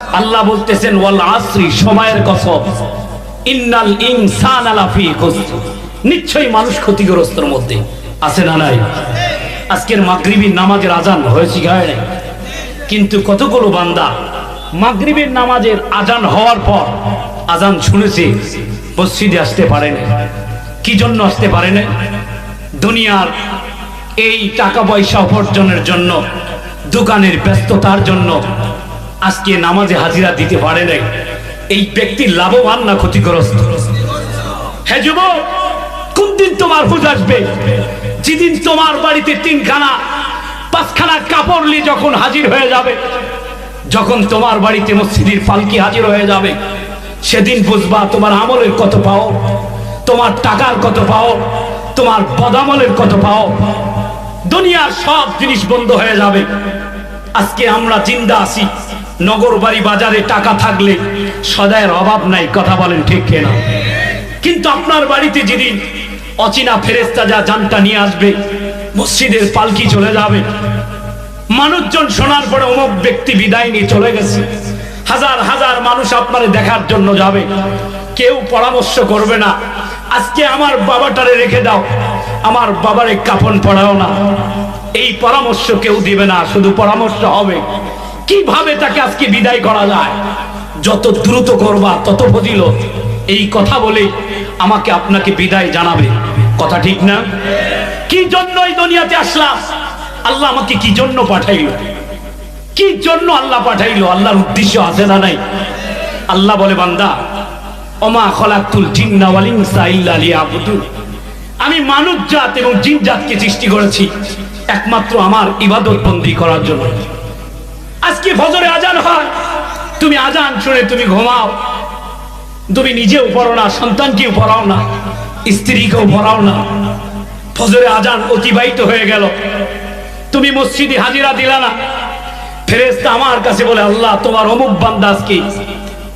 আল্লাহ বলতেছেন, ওয়াল আসরি, সময়ের কসম ইন্নাল ইনসান আলাফি খুসর নিশ্চয়ই মানুষ ক্ষতিগ্রস্তর মধ্যে। আছে না নাই? আজকের মাগরিবির নামাজের আজান হয়েছে হয় নাই? কিন্তু কতগুলো বান্দা মাগরিবের নামাজের আজান হওয়ার পর আজান শুনেছে, মসজিদে আসতে পারে না কি জন্য আসতে পারে না দুনিয়ার এই টাকা পয়সা উপার্জনের জন্য, দোকানের ব্যস্ততার জন্য আজকে নামাজে হাজিরা দিতে পারে নাই। এই ব্যক্তি লাভবান না ক্ষতিগ্রস্ত? হ্যাঁ যুবক, কোন দিন তোমার হুজ আসবে? যেদিন তোমার বাড়িতে তিনখানা, পাঁচখানা কাপড় নিয়ে যখন হাজির হয়ে যাবে, যখন তোমার বাড়িতে মসজিদের পালকি হাজির হয়ে যাবে, সেদিন বুঝবা তোমার আমলের কত পাও তোমার টাকার কত পাও তোমার বদামলের কত পাও দুনিয়ার সব জিনিস বন্ধ হয়ে যাবে। আজকে আমরা জিন্দা আছি। নগর বাড়ি বাজারে টাকা থাকলে সদায়ের অভাব নাই, কথা বলেন ঠিক কেনা? কিন্তু আপনার বাড়িতে যেদিন অচেনা ফেরেস্তা যা জানটা নিয়ে আসবে, মসজিদের পালকি চলে যাবে। মানুষজন শোনার পরে অমুক ব্যক্তি বিদায় নিয়ে চলে গেছে। হাজার হাজার মানুষ আপনার দেখার জন্য যাবে। কেউ পরামর্শ করবে না, আজকে আমার বাবাটারে রেখে দাও, আমার বাবারে কাফন পড়াও না। এই পরামর্শ কেউ দিবে না, শুধু পরামর্শ হবে। কীভাবে তাকে আজকে বিদায় করা যায়? যত দ্রুত করবা, তত ফজিল এই কথা বলে আমাকে আপনাকে বিদায় জানাবে। কথা ঠিক না? কি জন্য এই দুনিয়াতে আসলাম? আল্লাহ আমাকে কি জন্য পাঠাইল? কি জন্য আল্লাহ পাঠাইলো? আল্লাহর উদ্দেশ্য আছে না নাই? আল্লাহ বলে, বান্দা অমা খলাকুল আমি মানব জাত এবং জিন জাতকে সৃষ্টি করেছি। একমাত্র আমার ইবাদত বন্দী করার জন্য। আজকে ফজরে আজান হয়। তুমি আজান শুনে তুমি ঘুমাও। তুমি নিজেও পড়ো না, সন্তানকেও পড়াও না, স্ত্রীকেও পড়াও না। ফজরে আজান অতিবাহিত হয়ে গেল। তুমি মসজিদে হাজিরা দিলা না। ফেরেস্তা আমার কাছে বলে, আল্লাহ, তোমার অমুক বান্দা আজকে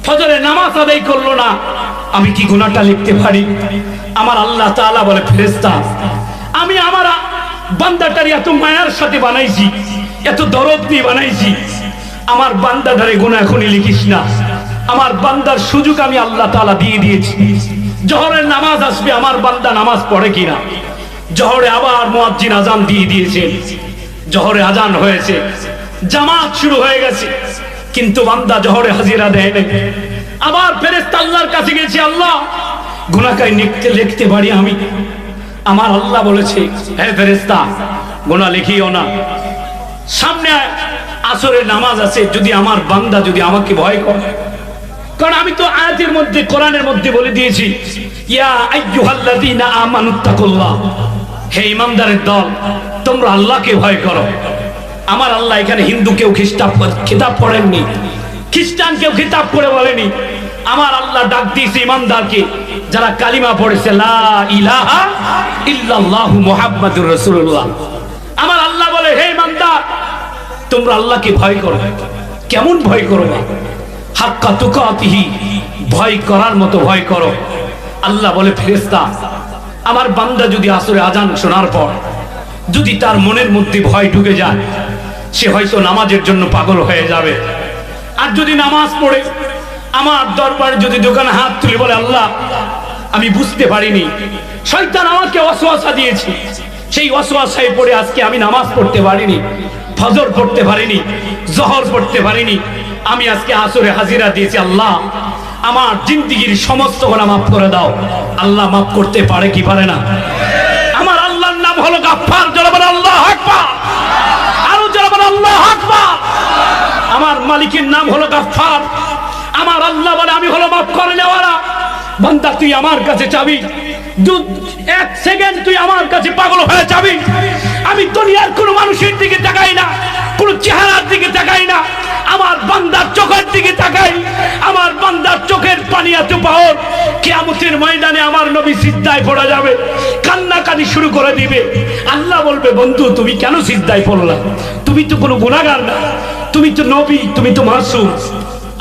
ফজরে নামাজ আদায় করল না। আমি কি গুণাটা লিখতে পারি? আমার আল্লাহ তাআলা বলে ফেরেস্তা আমি আমার বান্দাটার এত মায়ার সাথে বানাইছি, এত দরদ নিয়ে বানাইছি আমার বান্দাটারে গুণা এখনই লিখিস না। আমার বান্দার সুযোগ আমি আল্লাহ তালা দিয়ে দিয়েছি। জহরের নামাজ আসবে, আমার বান্দা নামাজ পড়ে কিনা? জহরে আবার মুয়াজ্জিন আজান দিয়ে দিয়েছেন। জহরে আজান হয়েছে। জামাত শুরু হয়ে গেছে। কিন্তু বান্দা জহরে হাজিরা দেয় নাই। আবার ফেরেশতা আল্লাহর কাছে গেছি, আল্লাহ গুনাহগার লিখতে লিখতে পারি আমি? আমার আল্লাহ বলেছে, হে ফেরেশতা, গুনাহ লিখিও না। সামনে আসরের নামাজ আছে, যদি আমার বান্দা যদি আমাকে ভয় করে। কারণ আমি তো আয়াতের মধ্যে, কোরআনের মধ্যে বলে দিয়েছি, ইয়া আইয়ুহাল্লাযীনা আমানুত্তাকুল্লাহ হে ইমানদারের দল, তোমরা আল্লাহকে ভয় করো। আমার আল্লাহ এখানে হিন্দু কেউ খ্রিস্টান খিতাব পড়েননি। খ্রিস্টান কেউ খিতাব করে বলেনি। আমার আল্লাহ ডাক দিয়েছে ইমানদারকে, যারা কালিমা পড়েছে, লা ইলাহা ইল্লাল্লাহু মুহাম্মাদুর রাসূলুল্লাহ। তোমরা আল্লাহকে ভয় করো। কেমন ভয় করো হাক্কা তুকাতিহি, ভয় করার মতো ভয় করো। আল্লাহ বলে, ফেরেশতা, আমার বান্দা যদি আসরে আজান শোনার পর যদি তার মনের মধ্যে ভয় ঢুকে যায়, সে হয়তো নামাজের জন্য পাগল হয়ে যাবে। আর যদি নামাজ পড়ে, আমার দরবারে যদি দোকানে হাত তুলে বলে, আল্লাহ, আমি বুঝতে পারিনি, শয়তান আমাকে অসোয়াশা দিয়েছে। সেই অসোয়াশায় পড়ে আজকে আমি নামাজ পড়তে পারিনি। ফজর পড়তে পারিনি, জহর পড়তে পারিনি। আমি আজকে আসরে হাজিরা দিয়েছি, আল্লাহ, আমার জিন্দিগির সমস্ত গোনা মাফ করে দাও। আল্লাহ মাফ করতে পারে কি পারে না? আমার আল্লাহর নাম হলো গাফফার জনবর আল্লাহ আকবার। আরও জনবর আল্লাহ আকবার। আমার মালিকের নাম হলো গাফফার। আমার আল্লাহ বলে, আমি হলো মাফ করে নেওয়ারা বান্দা, তুই আমার কাছে চাবি। এক সেকেন্ড তুই আমার কাছে পাগল হয়ে আমি দুনিয়ার কোনো মানুষের দিকে তাকাই না, কোনো চেহারার দিকে তাকাই না। আমার চোখের দিকে তাকাই। আমার চোখের পানি ময়দানে আমার নবী সিদ্ধায় পড়া যাবে। কান্নাকানি শুরু করে দিবে। আল্লাহ বলবে, বন্ধু, তুমি কেন সিদ্ধায় পড়লা? তুমি তো কোনো গুণাগার না। তুমি তো নবী, তুমি তো মাসুম।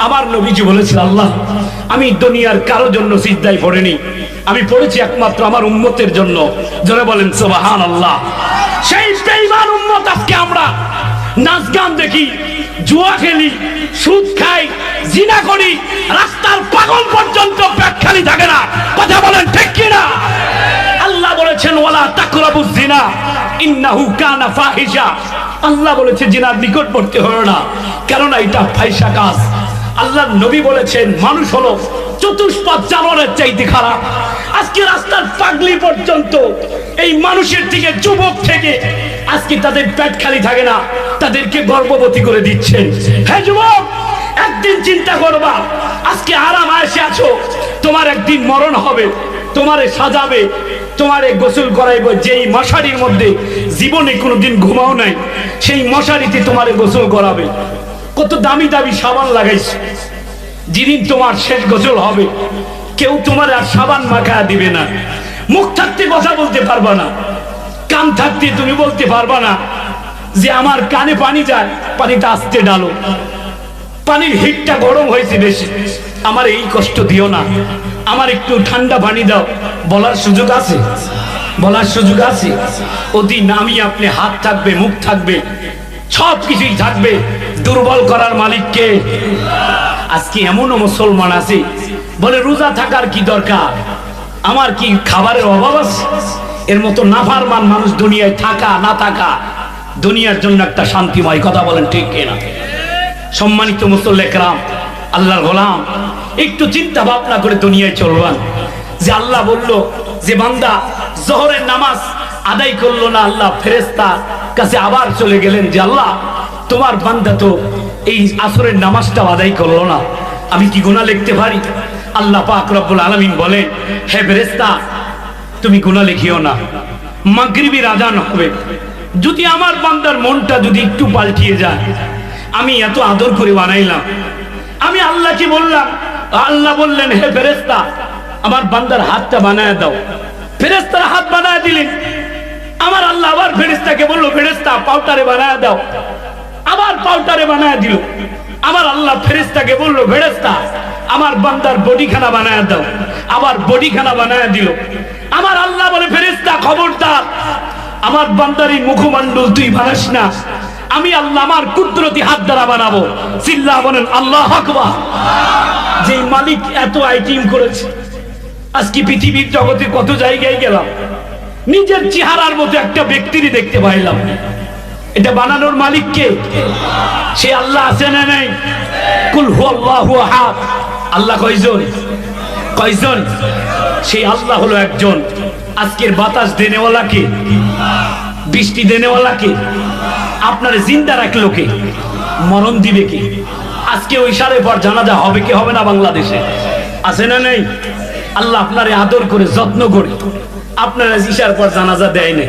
আমার নবীজি বলেছিল আল্লাহ, আমি দুনিয়ার কারও জন্য সিদ্ধায় পড়েনি। আমি পড়েছি একমাত্র আমার উম্মতের জন্য। যারা বলেন সোবাহান আল্লাহ সেই বেঈমান উম্মত আজকে আমরা। নাচ গান দেখি, জুয়া খেলি, সুদ খাই, জিনা করি, রাস্তার পাগল পর্যন্ত খালি থাকে না। কথা বলেন ঠিক কিনা? আল্লাহ বলেছেন, ওয়ালা তাকরাবু জিনা, ইন্নাহু কানা ফাহিশা। আল্লাহ বলেছে, জিনার নিকটবর্তী হলো না, কেননা এটা ফাইসা কাজ। আল্লাহ নবী বলেছেন, মানুষ হলো চতুষ্পদ জানোয়ারের চাইতে খারাপ। আজকে রাস্তার পাগলি পর্যন্ত এই মানুষের থেকে, যুবক থেকে আজকে তাদের পেট খালি থাকে না, তাদেরকে গর্ভবতী করে দিচ্ছেন। হ্যাঁ যুবক, একদিন চিন্তা করবা, আজকে আরাম আয়সে আছো, তোমার একদিন মরণ হবে, তোমারে সাজাবে, তোমারে গোসল করাইব, যেই মশারির মধ্যে জীবনে কোনোদিন ঘুমাও নাই, সেই মশারিতে তোমারে গোসল করাবে। কত দামি দামি সাবান লাগাইছো, যেদিন তোমার শেষ গোসল হবে কেউ তোমার আর সাবান মাখা দিবে না। মুখ থাকতে কথা বলতে পারবা না। কান থাকতে তুমি বলতে পারবা না যে আমার কানে পানি যায়, পানিটা আসতে ডালো। পানির হিটটা গরম হয়েছে বেশি। আমার এই কষ্ট দিও না। আমার একটু ঠান্ডা পানি দাও। বলার সুযোগ আছে? বলার সুযোগ আছে? অতি নামি আপনি হাত থাকবে, মুখ থাকবে সব কিছুই থাকবে। দুর্বল করার মালিককে। আজকে এমনও মুসলমান আছে বলে, রোজা থাকার কি দরকার? আমার কি খাবারের অভাব আছে? এর মতো নাফারমান মানুষ দুনিয়ায় থাকা, না থাকা, দুনিয়ার জন্য একটা শান্তিময় কথা বলেন ঠিক কিনা সম্মানিত মুসল্লেকরাম আল্লাহর গোলাম, একটু চিন্তা ভাবনা করে দুনিয়ায় চলবান। যে আল্লাহ বলল যে, বান্দা, জহরের নামাজ আদায় করল না আল্লাহ ফেরেস্তা কাছে আবার চলে গেলেন যে, আল্লাহ, তোমার বান্দা তো এই আসরের নামাজটা আদায় করল না। আমি কি গুণা লিখতে পারি? আল্লাহ পাক রব্বুল আলামিন বলেন হে ফেরেস্তা তুমি গুণা লিখিও না। মাগরিবি আজান হবে। যদি আমার বান্দার মনটা যদি একটু পাল্টিয়ে যায়, আমি এত আদর করে বানাইলাম। আমি আল্লাহকে বললাম, আল্লাহ বললেন, হে ফেরেস্তা আমার বান্দার হাতটা বানায় দাও। ফেরেস্তার হাত বানায় দিলেন। আমার আল্লাহ আবার ফেরেস্তাকে বলল ফেরেস্তা পাউটারে বানায় দাও। আবার পাউটারে বানায় দিল। আমার আল্লাহ ফেরেস্তাকে বলল ফেরেস্তা আমার বান্দার বডিখানা বানায় দাও। আমার বডিখানা বানায় দিল। আমার আল্লাহ বলে ফেরেস্তা খবরদার, আমার বান্দারি মুখমণ্ডল তুই বানাস না। আমি আল্লাহ, আমার কুদরতি হাত দ্বারা বানাবো। চিল্লা বলেন, আল্লাহ আকবার। যে মালিক এত আইটিম করেছে, আজকে পৃথিবীর জগতে কত জায়গায় গেলাম, নিজের চেহারার মতো একটা ব্যক্তিরই দেখতে পাইলাম। এটা বানানোর মালিককে সে আল্লাহ আছে না নাই? কুল হু আল্লাহ আহাদ। আল্লাহ কয়জন? কয়জন? সেই আল্লাহ হলো একজন। আজকের বাতাস দেনেওয়ালা কে? বৃষ্টি দেনেওয়ালা কে? আপনার জিন্দা রাখল কে? মরণ দিবে কে? আজকে ওই সারে পর জানাজা হবে কি হবে না বাংলাদেশে? আছে না নেই? আল্লাহ আপনারে আদর করে, যত্ন করে। আপনারা ইশার পর জানাজা দেয় না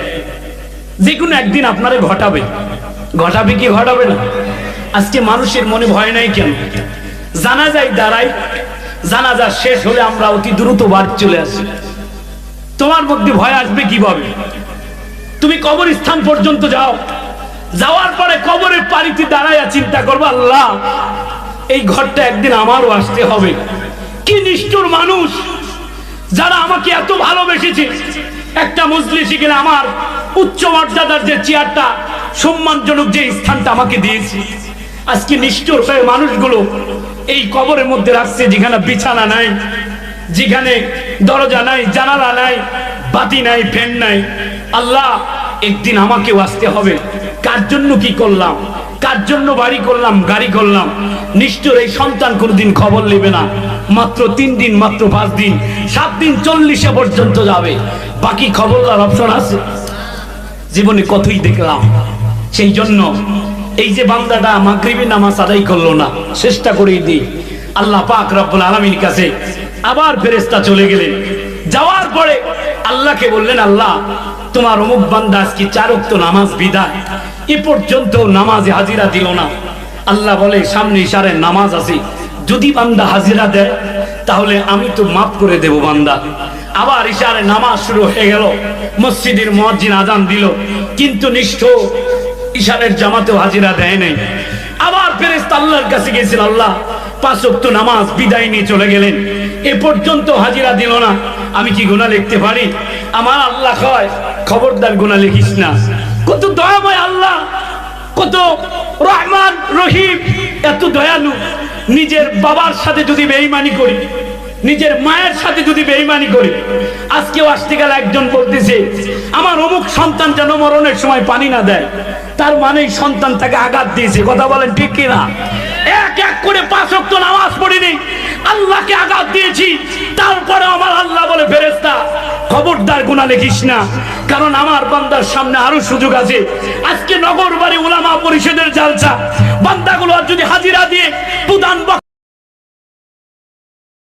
যে কোনো একদিন আপনারে ঘটাবে। ঘটাবে কি ঘটাবে না? আজকে মানুষের মনে ভয় নাই কেন? জানাজাই দাঁড়াই জানাজা শেষ হলে আমরা অতি দ্রুত বাড়ি চলে আসি। তোমার মধ্যে ভয় আসবে কীভাবে? তুমি কবরস্থান পর্যন্ত যাও। যাওয়ার পরে কবরের পানিতে দাঁড়াইয়া চিন্তা করব, আল্লাহ, এই ঘরটা একদিন আমারও আসতে হবে। কি নিষ্ঠুর মানুষ যারা আমাকে এত ভালোবেসেছে। একটা মজলিসে গেলে আমার উচ্চ মর্যাদার যে চেয়ারটা, সম্মানজনক যে স্থানটা আমাকে দিয়েছে। আজকে নিষ্ঠুর হয়ে মানুষগুলো এই কবরের মধ্যে রাখছে যেখানে বিছানা নাই, যেখানে দরজা নাই, জানালা নাই, বাতি নাই, ফ্যান নাই। আল্লাহ, একদিন আমাকেও আসতে হবে। কার জন্য কি করলাম? কার জন্য বাড়ি করলাম? গাড়ি করলাম। নিষ্ঠুর এই সন্তান কোনোদিন খবর নেবে না। মাত্র তিন দিন, মাত্র পাঁচ দিন, সাত দিন চল্লিশে পর্যন্ত যাবে। বাকি খবরদার অপশন আছে। জীবনে কতই দেখলাম। সেই জন্য এই যে বান্দাটা মাগরিবি নামাজ আদায় করল না, চেষ্টা করেই দিই। আল্লাহ পাক রব্বুল আলমীর কাছে আবার ফেরেস্তা চলে গেলেন। যাওয়ার পরে আল্লাহকে বললেন, আল্লাহ, তোমার অমুক বান্দা আজকে চারক্ত নামাজ বিদায়। এ পর্যন্ত নামাজে হাজিরা দিল না। আল্লাহ বলে, সামনে ইশারে নামাজ আছে। যদি বান্দা হাজিরা দেয়, তাহলে আমি তো মাফ করে দেব বান্দা। আবার ইশারে নামাজ শুরু হয়ে গেল। মসজিদের মসজিদ আজান দিল। কিন্তু নিষ্ঠ ইশারের জামাতেও হাজিরা দেয় নাই। আবার ফেরেস্তা আল্লাহর কাছে গেছিল, আল্লাহ, পাঁচ ওয়াক্ত নামাজ বিদায় নিয়ে চলে গেলেন। এ পর্যন্ত হাজিরা দিল না। আমি কি গুনাহ লিখতে পারি? আমার আল্লাহ কয়, খবরদার গুনাহ লিখিস না। কত দয়াময় আল্লাহ, কত রহমান, রহিম, এত দয়ালু। নিজের বাবার সাথে যদি বেইমানি করি, নিজের মায়ের সাথে যদি বেইমানি করি, আজকেও আসতে গেলে একজন বলতেছে আমার অমুক সন্তান যেন মরণের সময় পানি না দেয়, তার মানে সন্তান তাকে আঘাত দিয়েছে। কথা বলেন ঠিক কিনা? এক এক করে পাঁচ অক্ট নামাজ পড়িনি, আল্লাহকে আঘাত দিয়েছি তারপরে আমার আল্লাহ বলে ফেরেস্তা খবরদার গুণা লিখিস না, কারণ আমার বান্দার সামনে আরও সুযোগ আছে। আজকে নগর বাড়ি উলামা পরিষদের জালসা, বান্দাগুলো আর যদি হাজিরা দিয়ে প্রধান